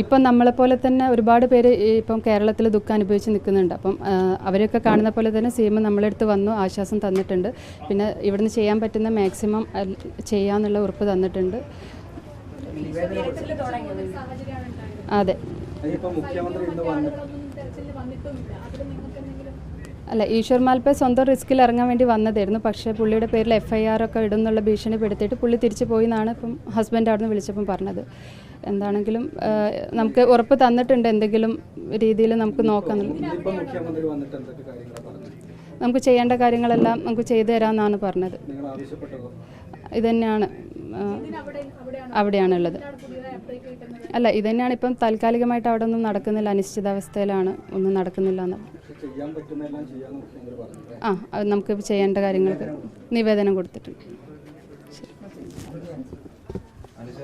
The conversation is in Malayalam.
ഇപ്പം നമ്മളെപ്പോലെ തന്നെ ഒരുപാട് പേര് ഇപ്പം കേരളത്തിൽ ദുഃഖം അനുഭവിച്ച് നിൽക്കുന്നുണ്ട്. അപ്പം അവരൊക്കെ അവരെയൊക്കെ കാണുന്ന പോലെ തന്നെ സി എം നമ്മളെടുത്ത് വന്നു ആശ്വാസം തന്നിട്ടുണ്ട്. പിന്നെ ഇവിടുന്ന് ചെയ്യാൻ പറ്റുന്ന മാക്സിമം ചെയ്യാന്നുള്ള ഉറപ്പ് തന്നിട്ടുണ്ട്. അതെ. മുഖ്യമന്ത്രി അല്ല ഈശ്വർ മാൽപ്പെ സ്വന്തം റിസ്കിൽ ഇറങ്ങാൻ വേണ്ടി വന്നതായിരുന്നു. പക്ഷേ പുള്ളിയുടെ പേരിൽ എഫ് ഐ ആർ ഒക്കെ ഇടുന്നുള്ള ഭീഷണി ഭീഷണിപ്പെടുത്തിയിട്ട് പുള്ളി തിരിച്ചു പോയി എന്നാണ് ഇപ്പം ഹസ്ബൻഡ് അവിടുന്ന് വിളിച്ചപ്പം പറഞ്ഞത്. എന്താണെങ്കിലും നമുക്ക് ഉറപ്പ് തന്നിട്ടുണ്ട് എന്തെങ്കിലും രീതിയിൽ നമുക്ക് നോക്കാം. നമുക്ക് ചെയ്യേണ്ട കാര്യങ്ങളെല്ലാം നമുക്ക് ചെയ്തു തരാമെന്നാണ് പറഞ്ഞത്. നിങ്ങൾ അവിടെയാണുള്ളത്. അല്ല ഇത് തന്നെയാണ് ഇപ്പം താൽക്കാലികമായിട്ട് അവിടെ ഒന്നും നടക്കുന്നില്ല. അനിശ്ചിതാവസ്ഥയിലാണ് ഒന്നും നടക്കുന്നില്ല എന്ന്. ചെയ്യാൻ പറ്റുന്ന ചെയ്യാന്ന് മുഖ്യമന്ത്രി പറഞ്ഞത് ആ അത് നമുക്ക് ചെയ്യേണ്ട കാര്യങ്ങൾക്ക് നിവേദനം കൊടുത്തിട്ടുണ്ട്. അനുജ